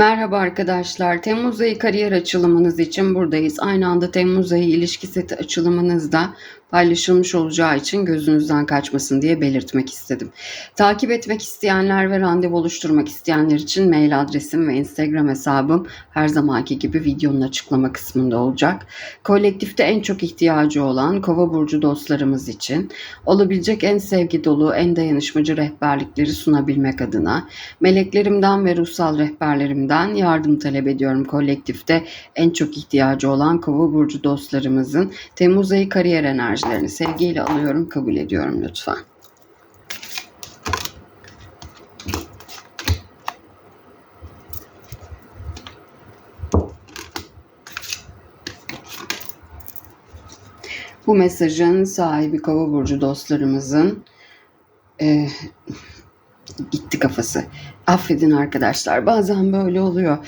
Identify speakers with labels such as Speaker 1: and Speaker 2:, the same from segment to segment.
Speaker 1: Merhaba arkadaşlar. Temmuz ayı kariyer açılımınız için buradayız. Aynı anda Temmuz ayı ilişki seti açılımınızda paylaşılmış olacağı için gözünüzden kaçmasın diye belirtmek istedim. Takip etmek isteyenler ve randevu oluşturmak isteyenler için mail adresim ve Instagram hesabım her zamanki gibi videonun açıklama kısmında olacak. Kolektifte en çok ihtiyacı olan Kova burcu dostlarımız için olabilecek en sevgi dolu, en dayanışmacı rehberlikleri sunabilmek adına meleklerimden ve ruhsal rehberlerimden yardım talep ediyorum kolektifte en çok ihtiyacı olan Kova burcu dostlarımızın Temmuz ayı kariyer enerjilerini sevgiyle alıyorum, kabul ediyorum lütfen. Bu mesajın sahibi Kova burcu dostlarımızın e, gitti kafası. Affedin arkadaşlar bazen böyle oluyor.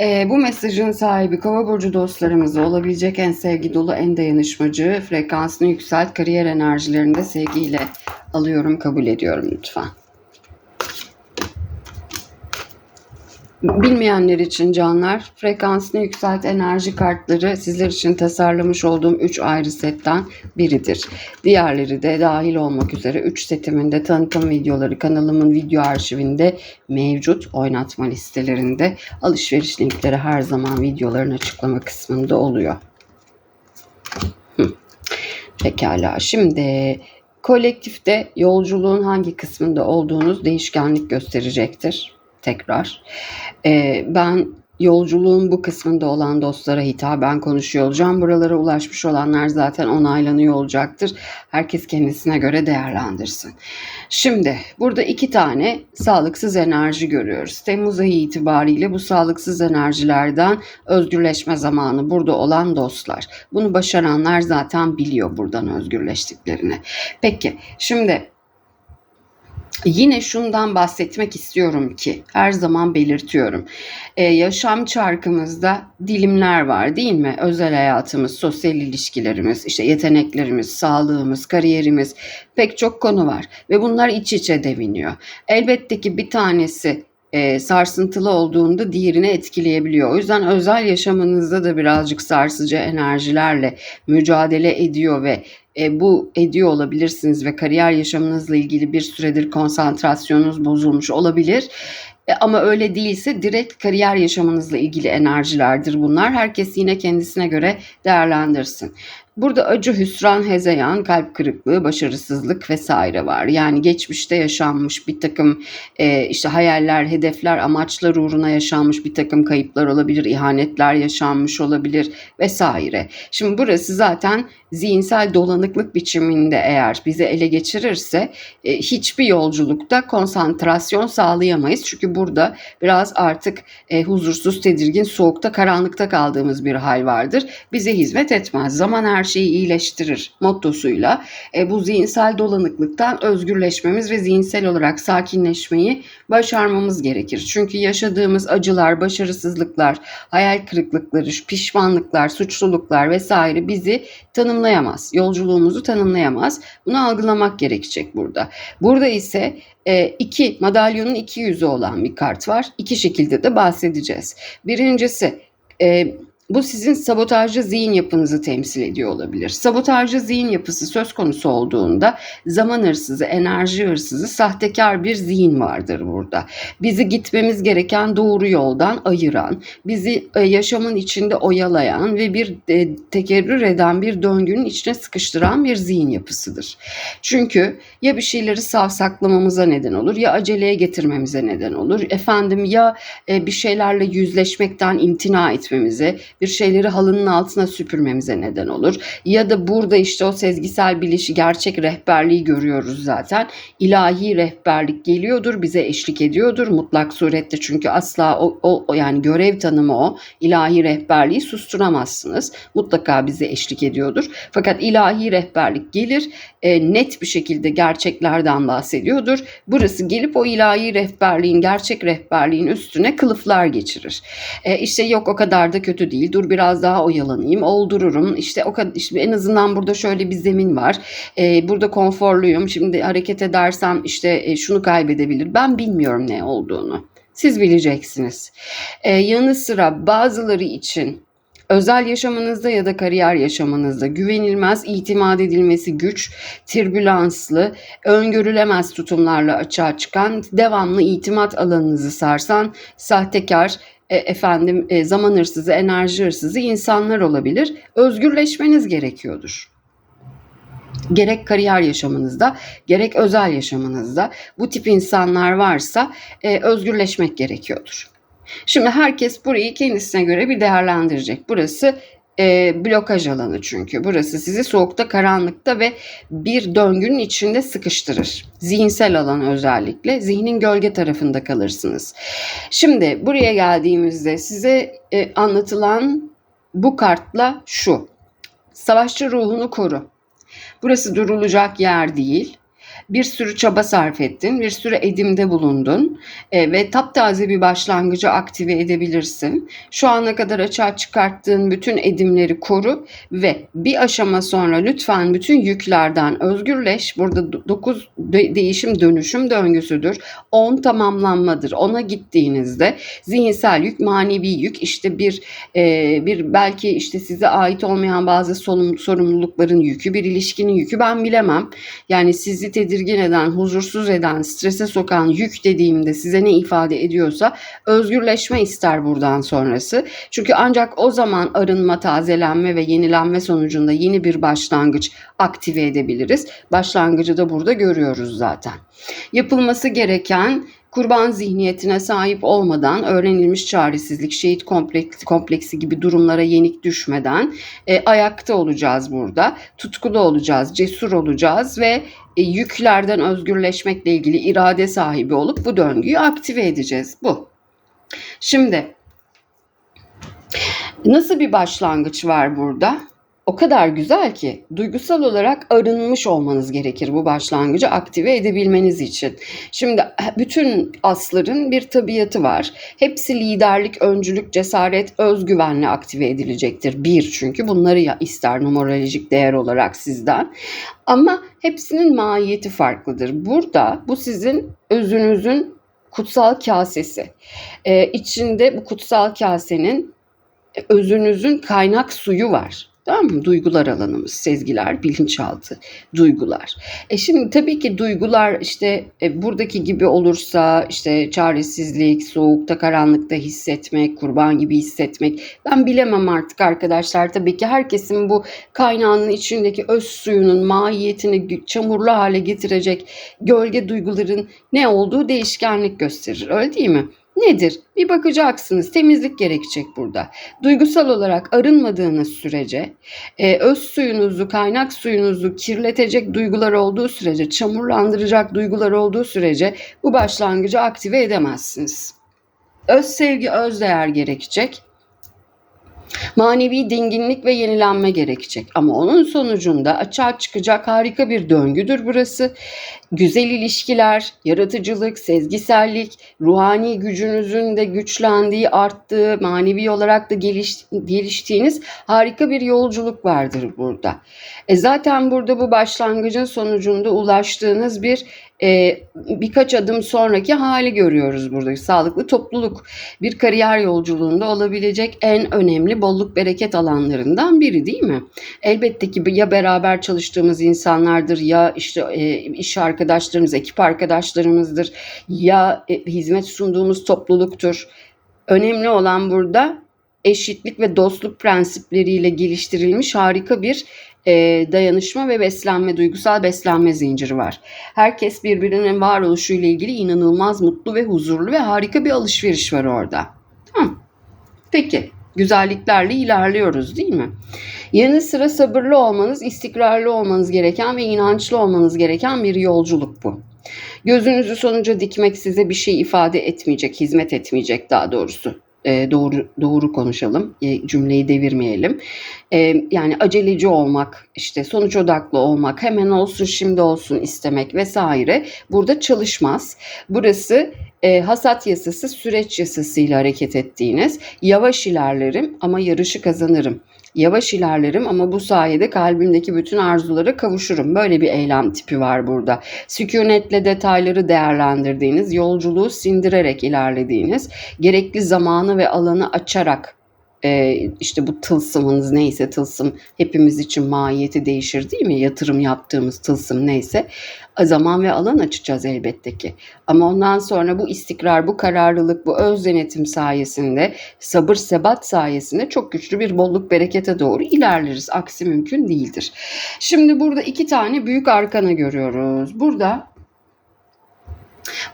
Speaker 1: Ee, bu mesajın sahibi Kova burcu dostlarımızı olabilecek en sevgi dolu, en dayanışmacı, frekansını yükselt, kariyer enerjilerini de sevgiyle alıyorum, kabul ediyorum lütfen. Bilmeyenler için canlar, frekansını yükselt enerji kartları sizler için tasarlamış olduğum 3 ayrı setten biridir. Diğerleri de dahil olmak üzere 3 setimin de tanıtım videoları kanalımın video arşivinde mevcut oynatma listelerinde. Alışveriş linkleri her zaman videoların açıklama kısmında oluyor. Hı. Pekala şimdi kolektifte yolculuğun hangi kısmında olduğunuz değişkenlik gösterecektir tekrar. Ee, ben yolculuğun bu kısmında olan dostlara hitaben konuşuyor olacağım. Buralara ulaşmış olanlar zaten onaylanıyor olacaktır. Herkes kendisine göre değerlendirsin. Şimdi burada iki tane sağlıksız enerji görüyoruz. Temmuz ayı itibariyle bu sağlıksız enerjilerden özgürleşme zamanı burada olan dostlar. Bunu başaranlar zaten biliyor buradan özgürleştiklerini. Peki şimdi Yine şundan bahsetmek istiyorum ki her zaman belirtiyorum. Ee, yaşam çarkımızda dilimler var değil mi? Özel hayatımız, sosyal ilişkilerimiz, işte yeteneklerimiz, sağlığımız, kariyerimiz pek çok konu var ve bunlar iç içe deviniyor. Elbette ki bir tanesi e, sarsıntılı olduğunda diğerini etkileyebiliyor. O yüzden özel yaşamınızda da birazcık sarsıcı enerjilerle mücadele ediyor ve e, bu ediyor olabilirsiniz ve kariyer yaşamınızla ilgili bir süredir konsantrasyonunuz bozulmuş olabilir. E, ama öyle değilse direkt kariyer yaşamınızla ilgili enerjilerdir bunlar. Herkes yine kendisine göre değerlendirsin. Burada acı, hüsran, hezeyan, kalp kırıklığı, başarısızlık vesaire var. Yani geçmişte yaşanmış bir takım e, işte hayaller, hedefler, amaçlar uğruna yaşanmış bir takım kayıplar olabilir, ihanetler yaşanmış olabilir vesaire. Şimdi burası zaten zihinsel dolanıklık biçiminde eğer bizi ele geçirirse e, hiçbir yolculukta konsantrasyon sağlayamayız. Çünkü burada biraz artık e, huzursuz, tedirgin, soğukta, karanlıkta kaldığımız bir hal vardır. Bize hizmet etmez. Zaman her şeyi iyileştirir mottosuyla e, bu zihinsel dolanıklıktan özgürleşmemiz ve zihinsel olarak sakinleşmeyi başarmamız gerekir. Çünkü yaşadığımız acılar, başarısızlıklar, hayal kırıklıkları, pişmanlıklar, suçluluklar vesaire bizi tanımlayamaz. Yolculuğumuzu tanımlayamaz. Bunu algılamak gerekecek burada. Burada ise e, iki madalyonun iki yüzü olan bir kart var. İki şekilde de bahsedeceğiz. Birincisi e, bu sizin sabotajcı zihin yapınızı temsil ediyor olabilir. Sabotajcı zihin yapısı söz konusu olduğunda zaman hırsızı, enerji hırsızı, sahtekar bir zihin vardır burada. Bizi gitmemiz gereken doğru yoldan ayıran, bizi e, yaşamın içinde oyalayan ve bir e, tekerrür eden bir döngünün içine sıkıştıran bir zihin yapısıdır. Çünkü ya bir şeyleri savsaklamamıza neden olur ya aceleye getirmemize neden olur. Efendim ya e, bir şeylerle yüzleşmekten imtina etmemize, bir şeyleri halının altına süpürmemize neden olur. Ya da burada işte o sezgisel bilişi, gerçek rehberliği görüyoruz zaten. İlahi rehberlik geliyordur, bize eşlik ediyordur mutlak surette. Çünkü asla o, o, yani görev tanımı o. İlahi rehberliği susturamazsınız. Mutlaka bize eşlik ediyordur. Fakat ilahi rehberlik gelir, e, net bir şekilde gerçeklerden bahsediyordur. Burası gelip o ilahi rehberliğin, gerçek rehberliğin üstüne kılıflar geçirir. E, işte yok o kadar da kötü değil dur biraz daha oyalanayım, oldururum. İşte o kadar işte en azından burada şöyle bir zemin var. Ee, burada konforluyum. Şimdi hareket edersem işte e, şunu kaybedebilir. Ben bilmiyorum ne olduğunu. Siz bileceksiniz. Ee, yanı sıra bazıları için özel yaşamınızda ya da kariyer yaşamınızda güvenilmez, itimat edilmesi güç, türbülanslı, öngörülemez tutumlarla açığa çıkan, devamlı itimat alanınızı sarsan, sahtekar, e, efendim e, zaman hırsızı, enerji hırsızı insanlar olabilir. Özgürleşmeniz gerekiyordur. Gerek kariyer yaşamınızda, gerek özel yaşamınızda bu tip insanlar varsa e, özgürleşmek gerekiyordur. Şimdi herkes burayı kendisine göre bir değerlendirecek. Burası e, blokaj alanı çünkü. Burası sizi soğukta, karanlıkta ve bir döngünün içinde sıkıştırır. Zihinsel alan özellikle. Zihnin gölge tarafında kalırsınız. Şimdi buraya geldiğimizde size e, anlatılan bu kartla şu. Savaşçı ruhunu koru. Burası durulacak yer değil. Bir sürü çaba sarf ettin, bir sürü edimde bulundun e, ve taptaze bir başlangıcı aktive edebilirsin. Şu ana kadar açığa çıkarttığın bütün edimleri koru ve bir aşama sonra lütfen bütün yüklerden özgürleş. Burada 9 de- değişim dönüşüm döngüsüdür. 10 tamamlanmadır. Ona gittiğinizde zihinsel yük, manevi yük, işte bir e, bir belki işte size ait olmayan bazı sorumlu- sorumlulukların yükü, bir ilişkinin yükü ben bilemem. Yani sizi tedirgin eden, huzursuz eden, strese sokan yük dediğimde size ne ifade ediyorsa özgürleşme ister buradan sonrası. Çünkü ancak o zaman arınma, tazelenme ve yenilenme sonucunda yeni bir başlangıç aktive edebiliriz. Başlangıcı da burada görüyoruz zaten. Yapılması gereken kurban zihniyetine sahip olmadan öğrenilmiş çaresizlik, şehit kompleksi, kompleksi gibi durumlara yenik düşmeden e, ayakta olacağız burada. Tutkulu olacağız, cesur olacağız ve e, yüklerden özgürleşmekle ilgili irade sahibi olup bu döngüyü aktive edeceğiz. Bu. Şimdi nasıl bir başlangıç var burada? O kadar güzel ki duygusal olarak arınmış olmanız gerekir bu başlangıcı aktive edebilmeniz için. Şimdi bütün asların bir tabiatı var. Hepsi liderlik, öncülük, cesaret, özgüvenle aktive edilecektir. Bir çünkü bunları ya ister numerolojik değer olarak sizden. Ama hepsinin mahiyeti farklıdır. Burada bu sizin özünüzün kutsal kasesi. Ee, içinde bu kutsal kasenin e, özünüzün kaynak suyu var. Tamam mı? Duygular alanımız, sezgiler, bilinçaltı, duygular. E şimdi tabii ki duygular işte e, buradaki gibi olursa işte çaresizlik, soğukta, karanlıkta hissetmek, kurban gibi hissetmek. Ben bilemem artık arkadaşlar. Tabii ki herkesin bu kaynağının içindeki öz suyunun mahiyetini çamurlu hale getirecek gölge duyguların ne olduğu değişkenlik gösterir. Öyle değil mi? Nedir? Bir bakacaksınız. Temizlik gerekecek burada. Duygusal olarak arınmadığınız sürece, e, öz suyunuzu, kaynak suyunuzu kirletecek duygular olduğu sürece, çamurlandıracak duygular olduğu sürece bu başlangıcı aktive edemezsiniz. Öz sevgi, öz değer gerekecek. Manevi dinginlik ve yenilenme gerekecek. Ama onun sonucunda açığa çıkacak harika bir döngüdür burası. Güzel ilişkiler, yaratıcılık, sezgisellik, ruhani gücünüzün de güçlendiği, arttığı, manevi olarak da geliş, geliştiğiniz harika bir yolculuk vardır burada. E zaten burada bu başlangıcın sonucunda ulaştığınız bir e, birkaç adım sonraki hali görüyoruz burada. Sağlıklı topluluk bir kariyer yolculuğunda olabilecek en önemli bolluk bereket alanlarından biri değil mi? Elbette ki ya beraber çalıştığımız insanlardır ya işte e, iş arkadaşlarımız, ekip arkadaşlarımızdır ya e, hizmet sunduğumuz topluluktur. Önemli olan burada eşitlik ve dostluk prensipleriyle geliştirilmiş harika bir e, dayanışma ve beslenme, duygusal beslenme zinciri var. Herkes birbirinin varoluşu ile ilgili inanılmaz mutlu ve huzurlu ve harika bir alışveriş var orada. Tamam. Peki, güzelliklerle ilerliyoruz değil mi? Yanı sıra sabırlı olmanız, istikrarlı olmanız gereken ve inançlı olmanız gereken bir yolculuk bu. Gözünüzü sonuca dikmek size bir şey ifade etmeyecek, hizmet etmeyecek daha doğrusu. E, doğru doğru konuşalım, e, cümleyi devirmeyelim. E, yani aceleci olmak, işte sonuç odaklı olmak, hemen olsun şimdi olsun istemek vesaire burada çalışmaz. Burası e, hasat yasası, süreç yasasıyla hareket ettiğiniz, yavaş ilerlerim ama yarışı kazanırım. Yavaş ilerlerim ama bu sayede kalbimdeki bütün arzulara kavuşurum. Böyle bir eylem tipi var burada. Sükunetle detayları değerlendirdiğiniz, yolculuğu sindirerek ilerlediğiniz, gerekli zamanı ve alanı açarak e, işte bu tılsımınız neyse tılsım hepimiz için mahiyeti değişir değil mi? Yatırım yaptığımız tılsım neyse zaman ve alan açacağız elbette ki. Ama ondan sonra bu istikrar, bu kararlılık, bu öz denetim sayesinde, sabır sebat sayesinde çok güçlü bir bolluk berekete doğru ilerleriz. Aksi mümkün değildir. Şimdi burada iki tane büyük arkana görüyoruz. Burada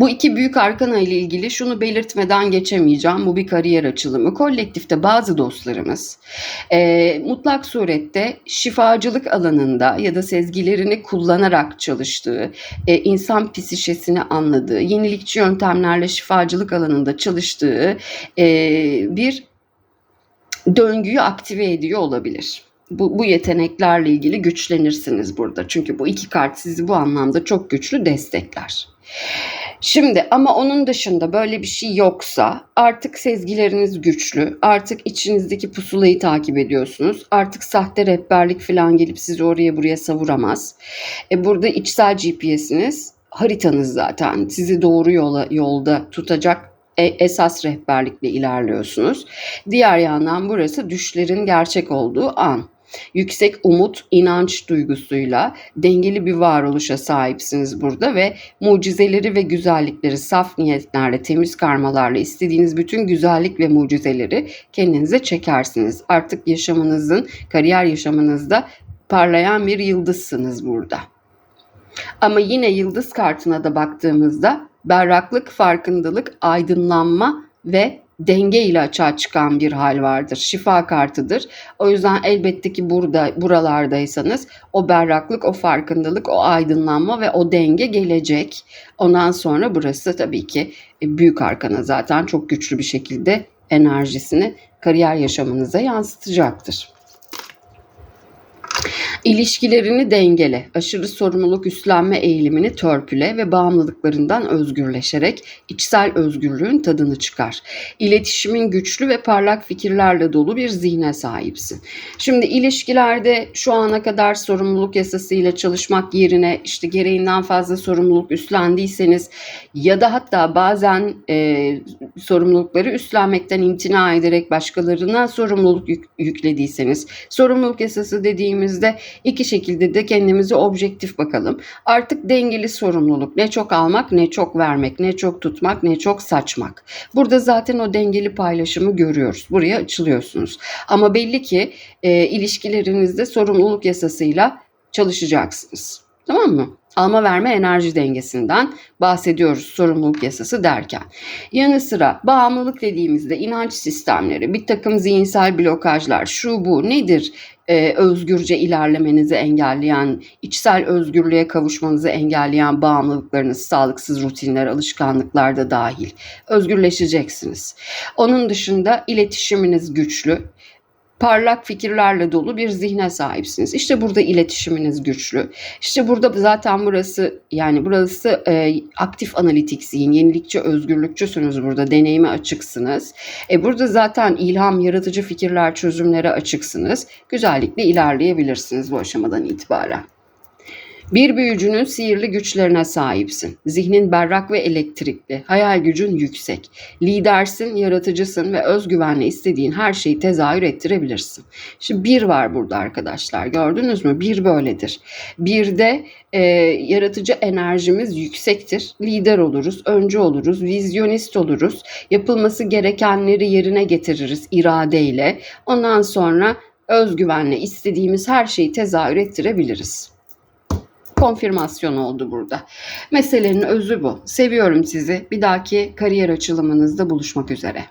Speaker 1: bu iki büyük arkana ile ilgili şunu belirtmeden geçemeyeceğim. Bu bir kariyer açılımı. Kolektifte bazı dostlarımız e, mutlak surette şifacılık alanında ya da sezgilerini kullanarak çalıştığı, e, insan psişesini anladığı, yenilikçi yöntemlerle şifacılık alanında çalıştığı e, bir döngüyü aktive ediyor olabilir bu, bu yeteneklerle ilgili güçlenirsiniz burada. Çünkü bu iki kart sizi bu anlamda çok güçlü destekler. Şimdi ama onun dışında böyle bir şey yoksa artık sezgileriniz güçlü. Artık içinizdeki pusulayı takip ediyorsunuz. Artık sahte rehberlik falan gelip sizi oraya buraya savuramaz. E burada içsel GPS'iniz haritanız zaten. Sizi doğru yola yolda tutacak e, esas rehberlikle ilerliyorsunuz. Diğer yandan burası düşlerin gerçek olduğu an yüksek umut, inanç duygusuyla dengeli bir varoluşa sahipsiniz burada ve mucizeleri ve güzellikleri saf niyetlerle, temiz karmalarla istediğiniz bütün güzellik ve mucizeleri kendinize çekersiniz. Artık yaşamınızın, kariyer yaşamınızda parlayan bir yıldızsınız burada. Ama yine yıldız kartına da baktığımızda berraklık, farkındalık, aydınlanma ve denge ile açığa çıkan bir hal vardır. Şifa kartıdır. O yüzden elbette ki burada buralardaysanız o berraklık, o farkındalık, o aydınlanma ve o denge gelecek. Ondan sonra burası tabii ki e, büyük arkana zaten çok güçlü bir şekilde enerjisini kariyer yaşamınıza yansıtacaktır. İlişkilerini dengele, aşırı sorumluluk üstlenme eğilimini törpüle ve bağımlılıklarından özgürleşerek içsel özgürlüğün tadını çıkar. İletişimin güçlü ve parlak fikirlerle dolu bir zihne sahipsin. Şimdi ilişkilerde şu ana kadar sorumluluk yasasıyla çalışmak yerine işte gereğinden fazla sorumluluk üstlendiyseniz ya da hatta bazen e, sorumlulukları üstlenmekten imtina ederek başkalarına sorumluluk yük, yüklediyseniz sorumluluk yasası dediğimizde İki şekilde de kendimize objektif bakalım. Artık dengeli sorumluluk. Ne çok almak, ne çok vermek, ne çok tutmak, ne çok saçmak. Burada zaten o dengeli paylaşımı görüyoruz. Buraya açılıyorsunuz. Ama belli ki e, ilişkilerinizde sorumluluk yasasıyla çalışacaksınız. Tamam mı? alma verme enerji dengesinden bahsediyoruz sorumluluk yasası derken. Yanı sıra bağımlılık dediğimizde inanç sistemleri, bir takım zihinsel blokajlar, şu bu nedir? Ee, özgürce ilerlemenizi engelleyen, içsel özgürlüğe kavuşmanızı engelleyen bağımlılıklarınız, sağlıksız rutinler, alışkanlıklar da dahil. Özgürleşeceksiniz. Onun dışında iletişiminiz güçlü parlak fikirlerle dolu bir zihne sahipsiniz. İşte burada iletişiminiz güçlü. İşte burada zaten burası yani burası e, aktif analitik zihin, yenilikçi, özgürlükçüsünüz burada. Deneyime açıksınız. E, burada zaten ilham, yaratıcı fikirler, çözümlere açıksınız. Güzellikle ilerleyebilirsiniz bu aşamadan itibaren. Bir büyücünün sihirli güçlerine sahipsin. Zihnin berrak ve elektrikli, hayal gücün yüksek. Lidersin, yaratıcısın ve özgüvenle istediğin her şeyi tezahür ettirebilirsin. Şimdi bir var burada arkadaşlar gördünüz mü? Bir böyledir. Bir de e, yaratıcı enerjimiz yüksektir. Lider oluruz, öncü oluruz, vizyonist oluruz. Yapılması gerekenleri yerine getiririz iradeyle. Ondan sonra özgüvenle istediğimiz her şeyi tezahür ettirebiliriz konfirmasyon oldu burada. Meselenin özü bu. Seviyorum sizi. Bir dahaki kariyer açılımınızda buluşmak üzere.